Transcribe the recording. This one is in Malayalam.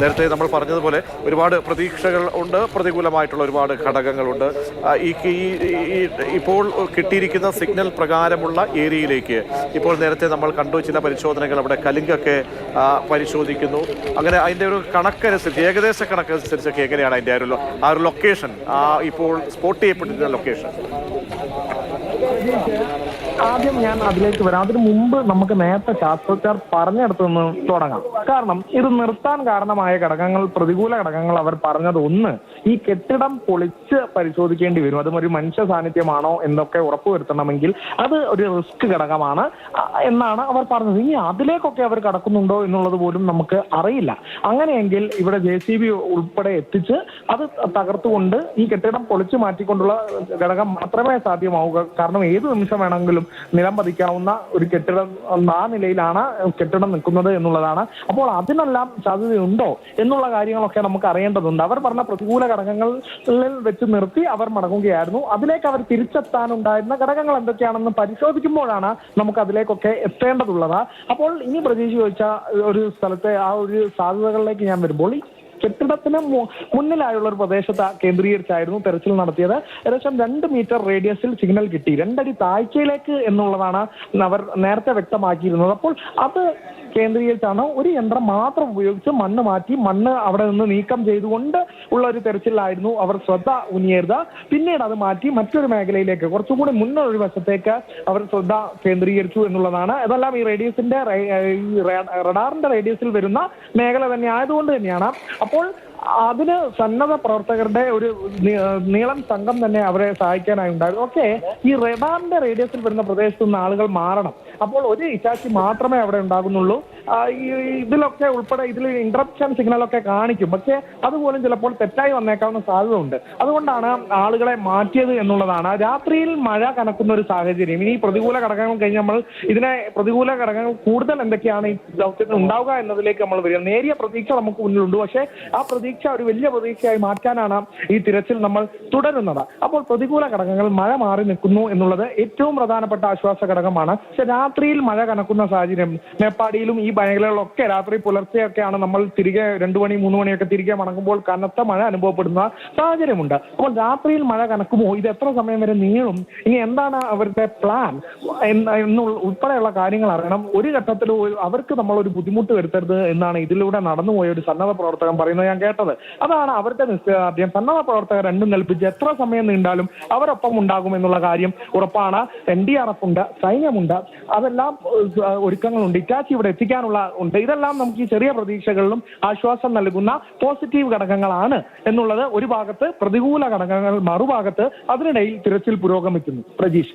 നേരത്തെ നമ്മൾ പറഞ്ഞതുപോലെ ഒരുപാട് പ്രതീക്ഷകൾ ഉണ്ട് പ്രതികൂലമായിട്ടുള്ള ഒരുപാട് ഘടകങ്ങളുണ്ട്. ഈ ഇപ്പോൾ കിട്ടിയിരിക്കുന്ന സിഗ്നൽ പ്രകാരമുള്ള ഏരിയയിലേക്ക് ഇപ്പോൾ നേരത്തെ നമ്മൾ കണ്ടു ചില പരിശോധനകൾ അവിടെ കലിങ്കൊക്കെ പരിശോധിക്കുന്നു. അങ്ങനെ അതിന്റെ ഒരു കണക്കനുസരിച്ച് ഏകദേശ കണക്കനുസരിച്ചൊക്കെ എങ്ങനെയാണ് അതിന്റെ ഒരു ആ ഒരു ലൊക്കേഷൻ ഇപ്പോൾ സ്പോട്ട് ചെയ്യപ്പെട്ടിരുന്ന ലൊക്കേഷൻ ആദ്യം ഞാൻ അതിലേക്ക് വരാം. അതിനു മുമ്പ് നമുക്ക് നേരത്തെ ശാസ്ത്രജ്ഞർ പറഞ്ഞെടുത്തുനിന്ന് തുടങ്ങാം. കാരണം ഇത് നിർത്താൻ കാരണമായ ഘടകങ്ങൾ പ്രതികൂല ഘടകങ്ങൾ അവർ പറഞ്ഞത് ഒന്ന് ഈ കെട്ടിടം പൊളിച്ച് പരിശോധിക്കേണ്ടി വരും. അതും ഒരു മനുഷ്യ സാന്നിധ്യമാണോ എന്നൊക്കെ ഉറപ്പുവരുത്തണമെങ്കിൽ അത് ഒരു റിസ്ക് ഘടകമാണ് എന്നാണ് അവർ പറഞ്ഞത്. ഇനി അതിലേക്കൊക്കെ അവർ കടക്കുന്നുണ്ടോ എന്നുള്ളത് പോലും നമുക്ക് അറിയില്ല. അങ്ങനെയെങ്കിൽ ഇവിടെ ജെ സി ബി ഉൾപ്പെടെ എത്തിച്ച് അത് തകർത്തുകൊണ്ട് ഈ കെട്ടിടം പൊളിച്ചു മാറ്റിക്കൊണ്ടുള്ള ഘടകം മാത്രമേ സാധ്യമാവുക. കാരണം ഏത് നിമിഷം വേണമെങ്കിലും നിലം പതിക്കാവുന്ന ഒരു കെട്ടിടം ആ നിലയിലാണ് കെട്ടിടം നിൽക്കുന്നത് എന്നുള്ളതാണ്. അപ്പോൾ അതിനെല്ലാം സാധ്യതയുണ്ടോ എന്നുള്ള കാര്യങ്ങളൊക്കെ നമുക്ക് അറിയേണ്ടതുണ്ട്. അവർ പറഞ്ഞ പ്രതികൂല ഘടകങ്ങളിൽ വെച്ച് നിർത്തി അവർ മടങ്ങുകയായിരുന്നു. അതിലേക്ക് അവർ തിരിച്ചെത്താനുണ്ടായിരുന്ന ഘടകങ്ങൾ എന്തൊക്കെയാണെന്ന് പരിശോധിക്കുമ്പോഴാണ് നമുക്ക് അതിലേക്കൊക്കെ എത്തേണ്ടതുള്ളത്. അപ്പോൾ ഇനി പ്രതീക്ഷ ചോദിച്ച ഒരു സ്ഥലത്തെ ആ ഒരു സാധ്യതകളിലേക്ക് ഞാൻ വരുമ്പോൾ കെട്ടിടത്തിന് മുന്നിലായുള്ള ഒരു പ്രദേശത്ത് കേന്ദ്രീകരിച്ചായിരുന്നു തെരച്ചിൽ നടത്തിയത്. ഏകദേശം രണ്ട് മീറ്റർ റേഡിയസിൽ സിഗ്നൽ കിട്ടി. രണ്ടടി താഴ്ചയിലേക്ക് എന്നുള്ളതാണ് അവർ നേരത്തെ വ്യക്തമാക്കിയിരുന്നത്. അപ്പോൾ അത് കേന്ദ്രീകരിച്ചാണ് ഒരു യന്ത്രം മാത്രം ഉപയോഗിച്ച് മണ്ണ് മാറ്റി മണ്ണ് അവിടെ നിന്ന് നീക്കം ചെയ്തുകൊണ്ട് ഉള്ള ഒരു തെരച്ചിലായിരുന്നു അവർ ശ്രദ്ധ ഉന്നിയത് പിന്നീട് അത് മാറ്റി മറ്റൊരു മേഖലയിലേക്ക് കുറച്ചുകൂടി മുന്നൊരു മുന്നേ വശത്തേക്ക് അവർ ശ്രദ്ധ കേന്ദ്രീകരിച്ചു എന്നുള്ളതാണ്. ഇതെല്ലാം ഈ റേഡിയസിന്റെ റഡാറിന്റെ റേഡിയസിൽ വരുന്ന മേഖല തന്നെ ആയതുകൊണ്ട് തന്നെയാണ് അപ്പോൾ അതിന് സന്നദ്ധ പ്രവർത്തകരുടെ ഒരു നീളം സംഘം തന്നെ അവരെ സഹായിക്കാനായി ഉണ്ടായിരുന്നു. ഓക്കെ ഈ റെഡാറിന്റെ റേഡിയസിൽ വരുന്ന പ്രദേശത്ത് നിന്ന് ആളുകൾ മാറണം. അപ്പോൾ ഒരു ഇറ്റാച്ചി മാത്രമേ അവിടെ ഉണ്ടാകുന്നുള്ളൂ. ഇതിലൊക്കെ ഉൾപ്പെടെ ഇതിൽ ഇന്ററപ്ഷൻ സിഗ്നലൊക്കെ കാണിക്കും. പക്ഷേ അതുപോലും ചിലപ്പോൾ തെറ്റായി വന്നേക്കാവുന്ന സാധ്യത ഉണ്ട് അതുകൊണ്ടാണ് ആളുകളെ മാറ്റിയത് എന്നുള്ളതാണ്. രാത്രിയിൽ മഴ കനക്കുന്ന ഒരു സാഹചര്യം. ഇനി പ്രതികൂല ഘടകങ്ങൾ കഴിഞ്ഞ് നമ്മൾ ഇതിനെ പ്രതികൂല ഘടകങ്ങൾ കൂടുതൽ എന്തൊക്കെയാണ് ഈ ദൗത്യത്തിൽ ഉണ്ടാവുക എന്നതിലേക്ക് നമ്മൾ വരിക. നേരിയ പ്രതീക്ഷ നമുക്ക് മുന്നിലുണ്ട്. പക്ഷേ ആ പ്രതീക്ഷ ഒരു വലിയ പ്രതീക്ഷയായി മാറ്റാനാണ് ഈ തിരച്ചിൽ നമ്മൾ തുടരുന്നത്. അപ്പോൾ പ്രതികൂല ഘടകങ്ങൾ മഴ മാറി നിൽക്കുന്നു എന്നുള്ളത് ഏറ്റവും പ്രധാനപ്പെട്ട ആശ്വാസ ഘടകമാണ്. പക്ഷെ രാത്രിയിൽ മഴ കനക്കുന്ന സാഹചര്യം മേപ്പാടിയിലും ഈ മേഖലകളിലൊക്കെ രാത്രി പുലർച്ചെയൊക്കെയാണ് നമ്മൾ തിരികെ രണ്ടു മണി മൂന്ന് മണിയൊക്കെ തിരികെ മടങ്ങുമ്പോൾ കനത്ത മഴ അനുഭവപ്പെടുന്ന സാഹചര്യമുണ്ട്. അപ്പോൾ രാത്രിയിൽ മഴ കനക്കുമോ? ഇത് എത്ര സമയം വരെ നീളും? ഇനി എന്താണ് അവരുടെ പ്ലാൻ എന്നുള്ള ഉൾപ്പെടെയുള്ള കാര്യങ്ങൾ അറിയണം. ഒരു ഘട്ടത്തിൽ അവർക്ക് നമ്മൾ ഒരു ബുദ്ധിമുട്ട് വരുത്തരുത് എന്നാണ് ഇതിലൂടെ നടന്നുപോയ ഒരു സന്നദ്ധ പ്രവർത്തകൻ പറയുന്നത്. ഞാൻ കേട്ടത്. അതാണ് അവരുടെ നിശ്ചയദാർഢ്യം സന്നദ്ധ പ്രവർത്തകർ രണ്ടും കൽപ്പിച്ച് എത്ര സമയം നീണ്ടാലും അവരൊപ്പം ഉണ്ടാകും എന്നുള്ള കാര്യം ഉറപ്പാണ്. എൻ ഡി ആർ എഫ് ഉണ്ട് സൈന്യമുണ്ട്. അതെല്ലാം ഒരുക്കങ്ങളുണ്ട്. ഇറ്റാച്ചി ഇവിടെ എത്തിക്കാനുള്ള ഉണ്ട്. ഇതെല്ലാം നമുക്ക് ഈ ചെറിയ പ്രതീക്ഷകളിലും ആശ്വാസം നൽകുന്ന പോസിറ്റീവ് ഘടകങ്ങളാണ് എന്നുള്ളത് ഒരു ഭാഗത്ത് പ്രതികൂല ഘടകങ്ങൾ മറുഭാഗത്ത് അതിനിടയിൽ തിരച്ചിൽ പുരോഗമിക്കുന്നു. പ്രജീഷ്.